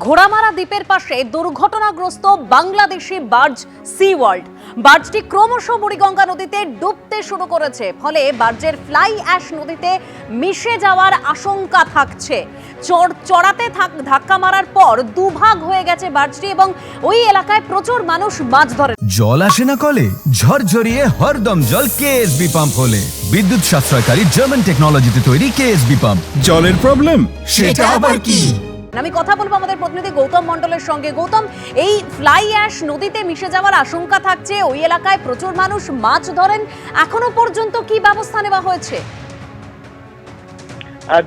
ঘোড়ামারা দ্বীপের পাশে দুর্ঘটনাগ্রস্ত বাংলাদেশি বার্জ সি ওয়ার্ল্ড। বার্জটি ক্রমশ বুড়িগঙ্গা নদীতে ডুবতে শুরু করেছে ফলে বার্জের ফ্লাই অ্যাশ নদীতে মিশে যাওয়ার আশঙ্কা থাকছে। চড় চড়াতে থাক ধাক্কা মারার পর দুভাগ হয়ে গেছে বার্জটি এবং ওই এলাকায় প্রচুর মানুষ মাছ ধরে। জল আসে না কলে ঝরঝরিয়ে হরদম জল কেএসবি পাম্প হলে। বিদ্যুৎ সাশ্রয়কারী জার্মান টেকনোলজিতে তৈরি কেএসবি পাম্প জলের প্রবলেম সেটা আবার কি? আমি কথা বলব আমাদের প্রতিনিধি গৌতম মণ্ডলের সঙ্গে। গৌতম, এই ফ্লাই অ্যাশ নদীতে মিশে যাওয়ার আশঙ্কা থাকছে। ওই এলাকায় প্রচুর মানুষ মাছ ধরেন। এখনও পর্যন্ত কি ব্যবস্থা নেওয়া হয়েছে?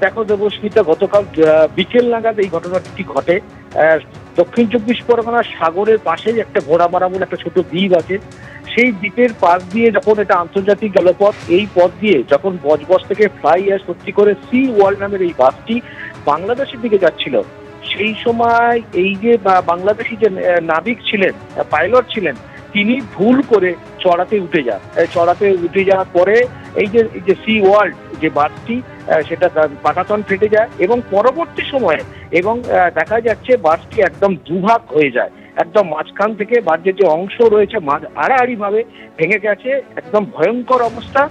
দেখো দেবস্মিতা গতকাল বিকেল নাগাদ এই ঘটনাটি ঘটে? দক্ষিণ চব্বিশ পরগনার সাগরের পাশেই একটা ঘোড়ামারা বলে একটা ছোট দ্বীপ আছে। সেই দ্বীপের পাশ দিয়ে যখন এটা আন্তর্জাতিক জলপথ এই পথ দিয়ে যখন বজবজ থেকে ফ্লাই অ্যাশ সত্যি করে সি ওয়ার্ল্ড নামের এই বাসটি বাংলাদেশের দিকে যাচ্ছিল, সেই সময় এই যে বাংলাদেশি যে নাবিক ছিলেন পাইলট ছিলেন, তিনি ভুল করে চড়াতে উঠে যান চড়াতে উঠে যাওয়ার পরে এই যে যে সি ওয়ার্ল্ড যে বাসটি সেটা তার পাটাতন ফেটে যায় এবং পরবর্তী সময়ে এবং দেখা যাচ্ছে বাসটি একদম দুভাগ হয়ে যায়। একদম মাঝখান থেকে বাসের যে অংশ রয়েছে, মাঝ আড়াআড়ি ভাবে ভেঙে গেছে, একদম ভয়ঙ্কর অবস্থা।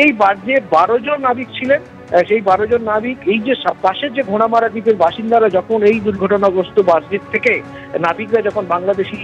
এই বাসে বারো জন নাবিক ছিলেন সেই বারো জন নাবিক এই যে পাশের যে ঘোড়ামারা দ্বীপের বাসিন্দারা যখন এই দুর্ঘটনাগ্রস্ত বাস দ্বীপ থেকে নাবিকরা যখন বাংলাদেশি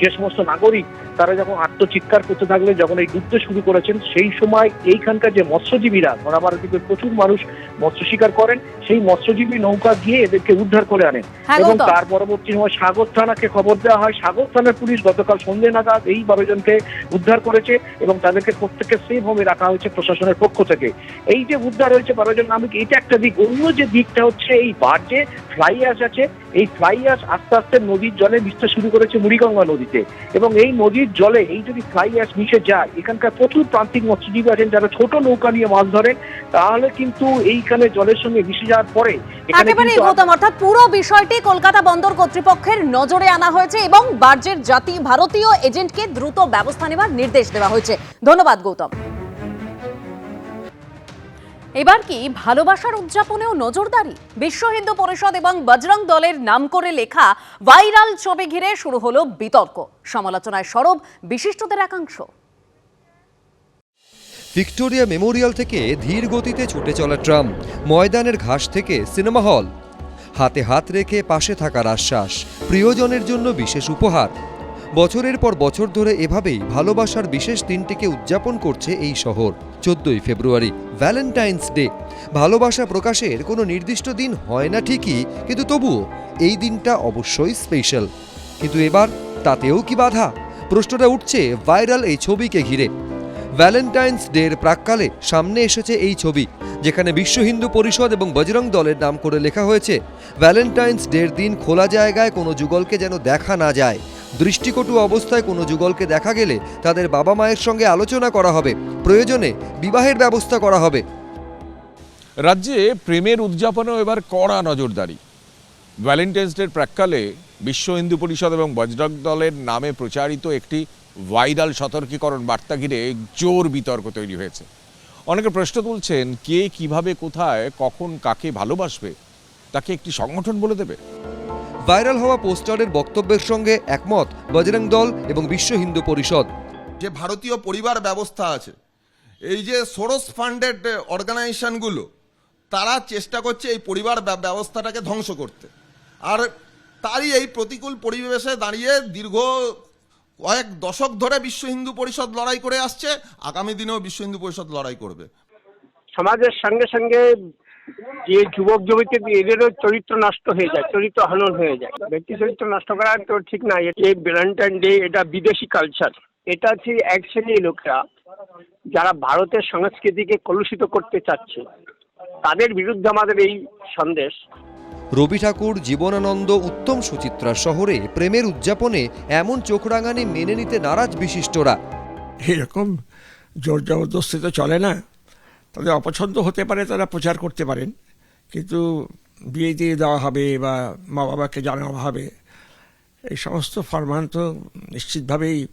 যে সমস্ত নাগরিক তারা যখন আত্মচিৎকার করতে থাকলে যখন এই ডুবতে শুরু করেছেন সেই সময় এইখানকার যে মৎস্যজীবীরা ঘোড়ামারা দ্বীপের প্রচুর মানুষ মৎস্য শিকার করেন সেই মৎস্যজীবী নৌকা গিয়ে এদেরকে উদ্ধার করে আনেন। হ্যাঁ এবং তার পরবর্তী সময় সাগর থানাকে খবর দেওয়া হয়। সাগর থানার পুলিশ গতকাল সন্ধ্যে নাগাদ এই বারো জনকে উদ্ধার করেছে এবং তাদেরকে প্রত্যেককে সেফ হোমে রাখা হয়েছে প্রশাসনের পক্ষ থেকে। এই যে উদ্ধার হয়েছে বারো জন নাবিক এটা একটা দিক। অন্য যে দিকটা হচ্ছে এই বার্জে ফ্লাই অ্যাশ আছে। এই ফ্লাই অ্যাশ আস্তে আস্তে নদীর জলে মিশতে শুরু করেছে মুড়িগঙ্গা নদীতে। এবং এই নদীর জলে এই যদি ফ্লাই অ্যাশ মিশে যায় এখানকার প্রচুর প্রান্তিক মৎস্যজীবী আছেন যারা ছোট নৌকা নিয়ে মাছ ধরেন তাহলে কিন্তু এইখানে জলের সঙ্গে মিশে যাওয়ার পরে একেবারে গৌতম অর্থাৎ পুরো বিষয়টি কলকাতা বন্দর কর্তৃপক্ষের নজরে আনা হয়েছে এবং বার্জের জাতি ভারতীয় এজেন্টকে দ্রুত ব্যবস্থা নেওয়ার নির্দেশ দেওয়া হয়েছে। ধন্যবাদ গৌতম। এবার কি ভালোবাসার উদযাপনেও নজরদারি? বিশ্ব হিন্দু পরিষদ এবং বজরং দলের নাম করে লেখা ভাইরাল ছবি ঘিরে শুরু হলো বিতর্ক। সমালোচনায় সরব বিশিষ্টদের একাংশ। ভিক্টোরিয়া মেমোরিয়াল থেকে ধীর গতিতে ছুটে চলা ট্রাম, ময়দানের ঘাস থেকে সিনেমা হল। হাতে হাত রেখে পাশে থাকার আশ্বাস, প্রিয়জনের জন্য বিশেষ উপহার। বছরের পর বছর ধরে এভাবেই ভালোবাসার বিশেষ দিনটিকে উদযাপন করছে এই শহর। চোদ্দই ফেব্রুয়ারি ভ্যালেন্টাইন্স ডে ভালোবাসা প্রকাশের কোনো নির্দিষ্ট দিন হয় না ঠিকই, কিন্তু তবুও এই দিনটা অবশ্যই স্পেশাল কিন্তু এবার তাতেও কি বাধা? প্রশ্নটা উঠছে ভাইরাল এই ছবিকে ঘিরে। ভ্যালেন্টাইন্স ডের প্রাককালে সামনে এসেছে এই ছবি, যেখানে বিশ্ব হিন্দু পরিষদ এবং বজরং দলের নাম করে লেখা হয়েছে ভ্যালেন্টাইন্স ডের দিন খোলা জায়গায় কোনো যুগলকে যেন দেখা না যায়। দৃষ্টিকটু অবস্থায় কোনো যুগলকে দেখা গেলে তাদের বাবা মায়ের সঙ্গে আলোচনা করা হবে, প্রয়োজনে বিবাহের ব্যবস্থা করা হবে। রাজ্যে প্রেমের উদযাপনেও এবার কড়া নজরদারি। ভ্যালেন্টাইন্স ডের প্রাক্কালে বিশ্ব হিন্দু পরিষদ এবং বজরং দলের নামে প্রচারিত একটি ভাইরাল সতর্কীকরণ বার্তা ঘিরে জোর বিতর্ক তৈরি হয়েছে। অনেকে প্রশ্ন তুলছেন, কে কীভাবে কোথায়, কখন কাকে ভালোবাসবে, তাকে একটি সংগঠন বলে দেবে? ভাইরাল হওয়া পোস্টারের বক্তব্যের সঙ্গে একমত বজরং দল এবং বিশ্ব হিন্দু পরিষদ। যে ভারতীয় পরিবার ব্যবস্থা আছে এই যে সোরস ফান্ডেড অর্গানাইজেশনগুলো তারা চেষ্টা করছে এই পরিবার ব্যবস্থাটাকে ধ্বংস করতে। আর তারই এই প্রতিকূল পরিবেশে দাঁড়িয়ে দীর্ঘ কয়েক দশক ধরে বিশ্ব হিন্দু পরিষদ লড়াই করে আসছে আগামী দিনেও বিশ্ব হিন্দু পরিষদ লড়াই করবে। সমাজের সঙ্গে সঙ্গে যে যুবক যুবতী এদেরও চরিত্র নষ্ট হয়ে যায় চরিত্র হনন হয়ে যায়। ব্যক্তি চরিত্র নষ্ট করা তো ঠিক না এই ভ্যালেন্টাইন ডে এটা বিদেশি কালচার এটা হচ্ছে এক শ্রেণির লোকরা যারা ভারতের সংস্কৃতিকে কলুষিত করতে চাচ্ছে। তাদের বিরুদ্ধে আমাদের এই সন্দেশ। রবি ঠাকুর জীবনানন্দ উত্তম সুচিত্রা শহরে প্রেমের উদযাপনে এমন চোখ রাঙানি মেনে নিতে নারাজ বিশিষ্টরা। এরকম জোর জবরদস্তি তো চলে না। তাদের অপছন্দ হতে পারে, তারা প্রচার করতে পারেন। কিন্তু বিয়ে দিয়ে দেওয়া হবে বা মা বাবাকে জানানো হবে, এই সমস্ত ফরমান তো নিশ্চিতভাবেই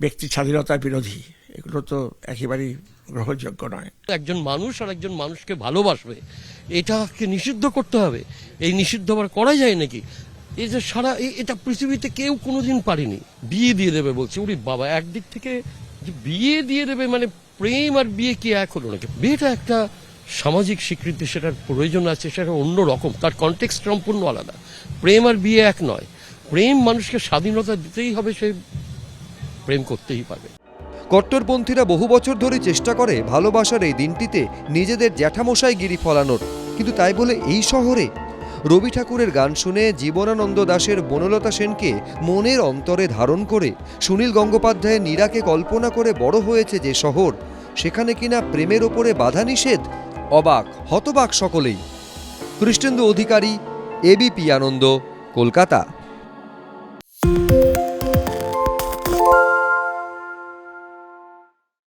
ব্যক্তি স্বাধীনতার বিরোধী। এগুলো তো একেবারেই গ্রহণযোগ্য নয়। একজন মানুষ আর একজন মানুষকে ভালোবাসবে এটাকে নিষিদ্ধ করতে হবে? এই নিষিদ্ধ আবার করা যায় নাকি? এই যে সারা এটা পৃথিবীতে কেউ কোনোদিন পারেনি। বিয়ে দিয়ে দেবে বলছে। উনি বাবা, একদিক থেকে যে বিয়ে দিয়ে দেবে মানে প্রেম আর বিয়ে কি এক হলো নাকি? বিয়েটা একটা সামাজিক স্বীকৃতি, সেটার প্রয়োজন আছে, সেটা অন্য রকম। তার কনটেক্সট সম্পূর্ণ আলাদা। প্রেম আর বিয়ে এক নয়। প্রেম মানুষকে স্বাধীনতা দিতেই হবে, সে প্রেম করতেই পারবে। কট্টরপন্থীরা বহু বছর ধরে চেষ্টা করে ভালোবাসার এই দিনটিতে নিজেদের জ্যাঠামশাই গিরি ফলানোর। কিন্তু তাই বলে এই শহরে রবি ঠাকুরের গান শুনে জীবনানন্দ দাশের বনলতা সেনকে মনের অন্তরে ধারণ করে সুনীল গঙ্গোপাধ্যায়ের নীরাকে কল্পনা করে বড় হয়েছে যে শহর। সেখানে কিনা প্রেমের ওপরে বাধা নিষেধ? অবাক, হতবাক সকলেই। কৃষ্ণেন্দু অধিকারী এবিপি আনন্দ, কলকাতা।